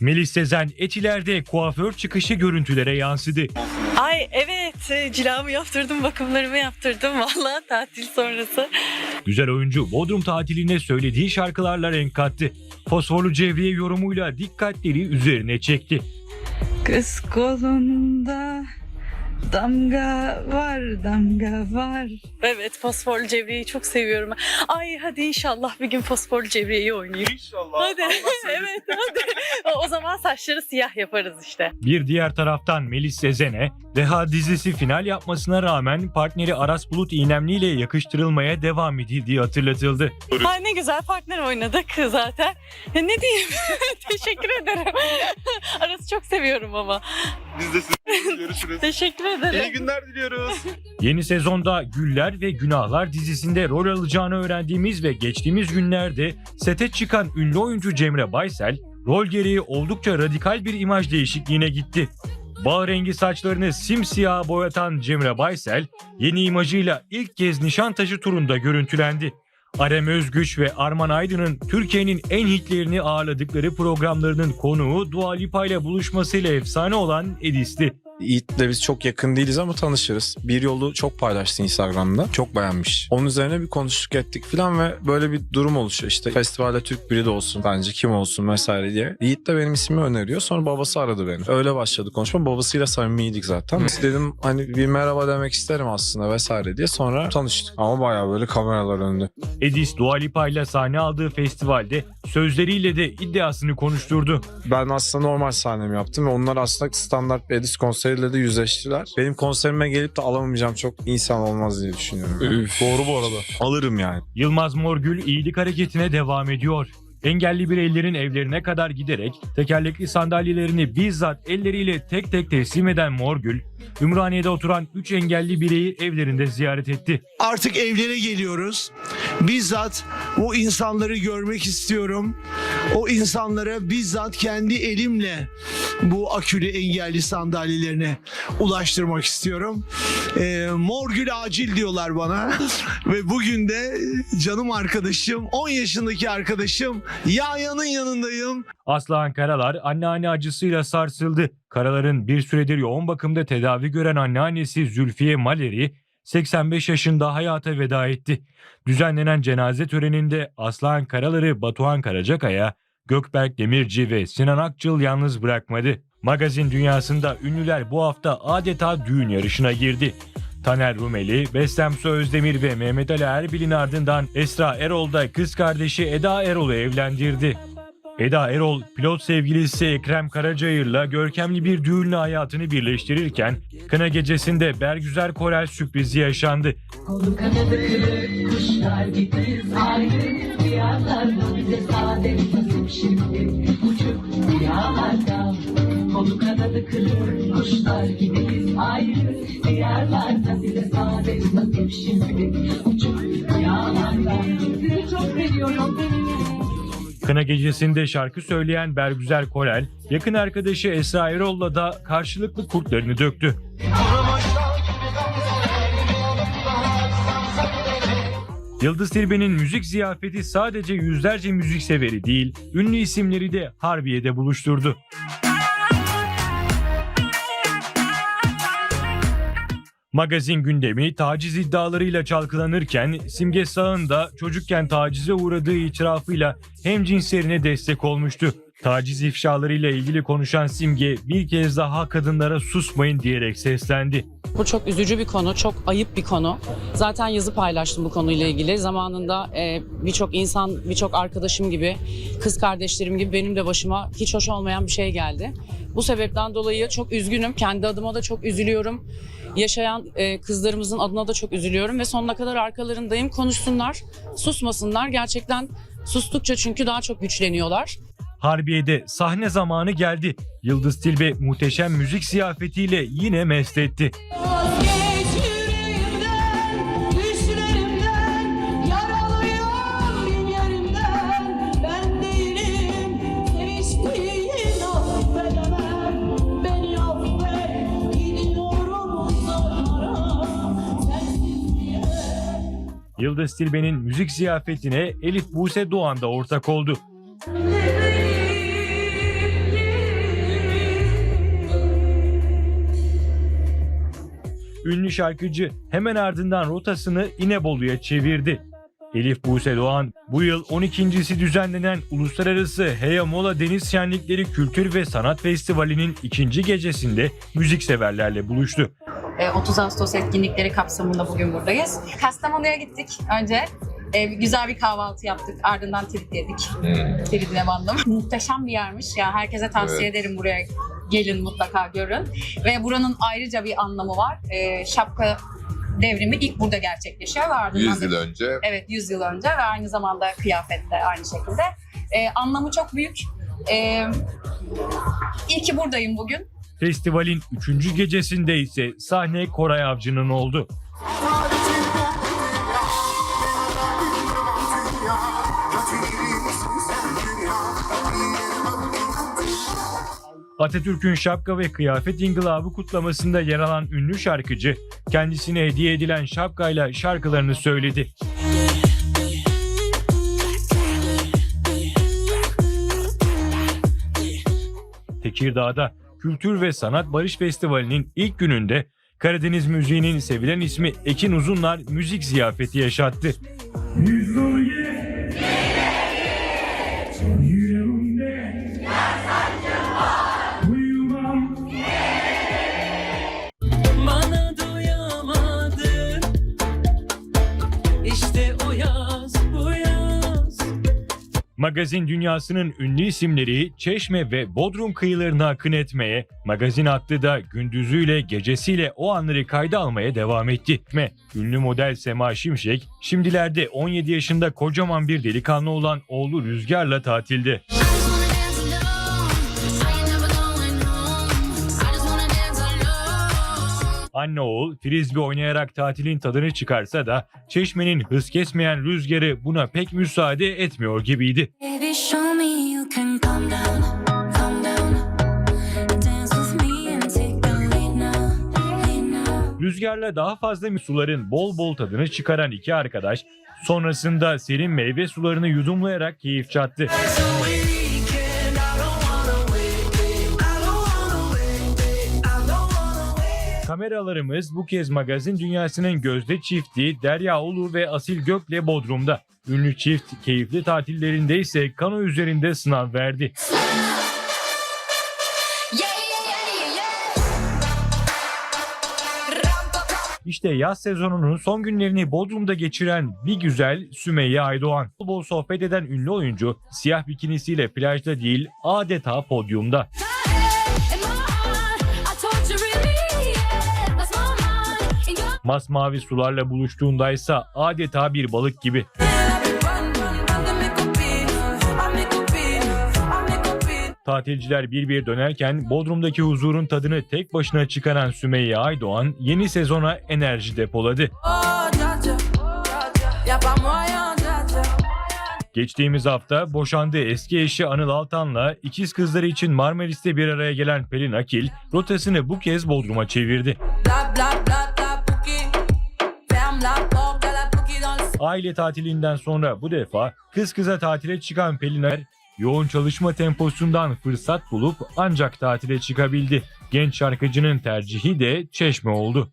Melis Sezen Etiler'de kuaför çıkışı görüntülere yansıdı. Ay evet e, cilamı yaptırdım bakımlarımı yaptırdım valla tatil sonrası. Güzel oyuncu Bodrum tatiline söylediği şarkılarla renk kattı. Fosforlu Cevriye yorumuyla dikkatleri üzerine çekti. Kız kolunda damga var damga var. Evet fosforlu cevriyeyi çok seviyorum. Ay hadi inşallah bir gün fosforlu cevriyeyi oynayayım. İnşallah. Hadi evet hadi. O- zaman saçları siyah yaparız işte. Bir diğer taraftan Melis Sezen'e Deha dizisi final yapmasına rağmen partneri Aras Bulut İynemli ile yakıştırılmaya devam edildiği hatırlatıldı. Ay ne güzel partner oynadık zaten. Ya ne diyeyim? Teşekkür ederim. Arası çok seviyorum ama. Biz de sizinle görüşürüz. Teşekkür İyi günler diliyoruz. Yeni sezonda Güller ve Günahlar dizisinde rol alacağını öğrendiğimiz ve geçtiğimiz günlerde sete çıkan ünlü oyuncu Cemre Baysel, rol gereği oldukça radikal bir imaj değişikliğine gitti. Bağ rengi saçlarını simsiyah boyatan Cemre Baysel, yeni imajıyla ilk kez Nişantaşı turunda görüntülendi. Arem Özgüç ve Arman Aydın'ın Türkiye'nin en hitlerini ağırladıkları programlarının konuğu Dua Lipa ile buluşmasıyla efsane olan Edis'ti. Yiğit'le biz çok yakın değiliz ama tanışırız. Bir yolu çok paylaştı Instagram'da. Çok beğenmiş. Onun üzerine bir konuştuk ettik falan ve böyle bir durum oluşuyor. İşte festivalde Türk biri de olsun bence kim olsun vesaire diye. Yiğit de benim ismimi öneriyor. Sonra babası aradı beni. Öyle başladı konuşma. Babasıyla samimiydik zaten. Dedim hani bir merhaba demek isterim aslında vesaire diye. Sonra tanıştık. Ama bayağı böyle kameralar önünde. Edis Dua Lipa ile sahne aldığı festivalde sözleriyle de iddiasını konuşturdu. Ben aslında normal sahnemi yaptım ve onlar aslında standart bir Edis konseriyle de yüzleştiler. Benim konserime gelip de alamayacağım çok insan olmaz diye düşünüyorum. Doğru bu arada. Alırım yani. Yılmaz Morgül iyilik hareketine devam ediyor. Engelli bireylerin evlerine kadar giderek tekerlekli sandalyelerini bizzat elleriyle tek tek teslim eden Morgül, Ümraniye'de oturan 3 engelli bireyi evlerinde ziyaret etti. Artık evlere geliyoruz. Bizzat o insanları görmek istiyorum. O insanlara bizzat kendi elimle bu akülü engelli sandalyelerine ulaştırmak istiyorum. Ee, Morgül acil diyorlar bana. Ve bugün de canım arkadaşım, 10 yaşındaki arkadaşım Yahyan'ın yanındayım. Aslıhan Karalar anneanne acısıyla sarsıldı. Karalar'ın bir süredir yoğun bakımda tedavi gören anneannesi Zülfiye Maleri 85 yaşında hayata veda etti. Düzenlenen cenaze töreninde Aslıhan Karalar'ı Batuhan Karacakaya, Gökberk Demirci ve Sinan Akçıl yalnız bırakmadı. Magazin dünyasında ünlüler bu hafta adeta düğün yarışına girdi. Taner Rumeli, Beslem Özdemir ve Mehmet Ali Erbil'in ardından Esra Erol da kız kardeşi Eda Erol'u evlendirdi. Eda Erol, pilot sevgilisi Ekrem Karacayır'la görkemli bir düğünle hayatını birleştirirken, kına gecesinde Bergüzer Korel sürprizi yaşandı. Kolu kanadı kırık kuşlar gibiyiz ayrı Diyarlarda bize saadet nasip şimdi. Uçup rüyalarda Kolu kanadı kırık kuşlar gibiyiz ayrı Diyarlarda bize saadet nasip şimdi. Uçup rüyalarda Seni çok seviyorum Kına gecesinde şarkı söyleyen Bergüzer Korel, yakın arkadaşı Esra Erol'la da karşılıklı kurtlarını döktü. Yıldız Tilbe'nin müzik ziyafeti sadece yüzlerce müzik severi değil, ünlü isimleri de Harbiye'de buluşturdu. Magazin gündemi taciz iddialarıyla çalkalanırken Simge Sağ'ın da çocukken tacize uğradığı itirafıyla hem cinslerine destek olmuştu. Taciz ifşalarıyla ilgili konuşan Simge bir kez daha kadınlara susmayın diyerek seslendi. Bu çok üzücü bir konu, çok ayıp bir konu. Zaten yazı paylaştım bu konuyla ilgili. Zamanında e, birçok insan, birçok arkadaşım gibi, kız kardeşlerim gibi benim de başıma hiç hoş olmayan bir şey geldi. Bu sebepten dolayı çok üzgünüm. Kendi adıma da çok üzülüyorum. Yaşayan e, kızlarımızın adına da çok üzülüyorum ve sonuna kadar arkalarındayım. Konuşsunlar, susmasınlar. Gerçekten sustukça çünkü daha çok güçleniyorlar. Harbiye'de sahne zamanı geldi. Yıldız Tilbe muhteşem müzik ziyafetiyle yine mest etti. Yıldız Tilbe'nin müzik ziyafetine Elif Buse Doğan da ortak oldu. Ünlü şarkıcı hemen ardından rotasını İnebolu'ya çevirdi. Elif Buse Doğan bu yıl 12.si düzenlenen Uluslararası Heya Mola Deniz Şenlikleri Kültür ve Sanat Festivali'nin ikinci gecesinde müzikseverlerle buluştu. E, 30 Ağustos etkinlikleri kapsamında bugün buradayız. Kastamonu'ya gittik önce. E, güzel bir kahvaltı yaptık. Ardından trit yedik. Tritine bandım. Muhteşem bir yermiş. Ya herkese tavsiye ederim buraya gelin mutlaka görün. Ve buranın ayrıca bir anlamı var. E, şapka devrimi ilk burada gerçekleşiyor ve ardından 100 da- yıl önce Evet 100 yıl önce ve aynı zamanda kıyafet de aynı şekilde. E, anlamı çok büyük. E, iyi ki buradayım bugün. Festivalin üçüncü gecesinde ise sahne Koray Avcı'nın oldu. Atatürk'ün şapka ve kıyafet inkılabı kutlamasında yer alan ünlü şarkıcı kendisine hediye edilen şapkayla şarkılarını söyledi. Tekirdağ'da Kültür ve Sanat Barış Festivali'nin ilk gününde Karadeniz müziğinin sevilen ismi Ekin Uzunlar müzik ziyafeti yaşattı. Bana Magazin dünyasının ünlü isimleri Çeşme ve Bodrum kıyılarına akın etmeye, magazin hattı da gündüzüyle gecesiyle o anları kayda almaya devam etti. Ve ünlü model Sema Şimşek, şimdilerde 17 yaşında kocaman bir delikanlı olan oğlu Rüzgar'la tatilde. Anne oğul frisbee oynayarak tatilin tadını çıkarsa da Çeşme'nin hız kesmeyen rüzgarı buna pek müsaade etmiyor gibiydi. Baby. Rüzgarla daha fazla suların bol bol tadını çıkaran iki arkadaş sonrasında serin meyve sularını yudumlayarak keyif çattı. Kameralarımız bu kez magazin dünyasının gözde çifti Derya Ulu ve Asil Gök'le Bodrum'da. Ünlü çift keyifli tatillerinde ise kano üzerinde sınav verdi. İşte yaz sezonunun son günlerini Bodrum'da geçiren bir güzel Sümeyye Aydoğan. Bol sohbet eden ünlü oyuncu siyah bikinisiyle plajda değil adeta podyumda. Masmavi sularla buluştuğundaysa adeta bir balık gibi. Tatilciler bir bir dönerken Bodrum'daki huzurun tadını tek başına çıkaran Sümeyye Aydoğan yeni sezona enerji depoladı. Geçtiğimiz hafta boşandığı eski eşi Anıl Altan'la ikiz kızları için Marmaris'te bir araya gelen Pelin Akil rotasını bu kez Bodrum'a çevirdi. Aile tatilinden sonra bu defa kız kıza tatile çıkan Peliner yoğun çalışma temposundan fırsat bulup ancak tatile çıkabildi. Genç şarkıcının tercihi de Çeşme oldu.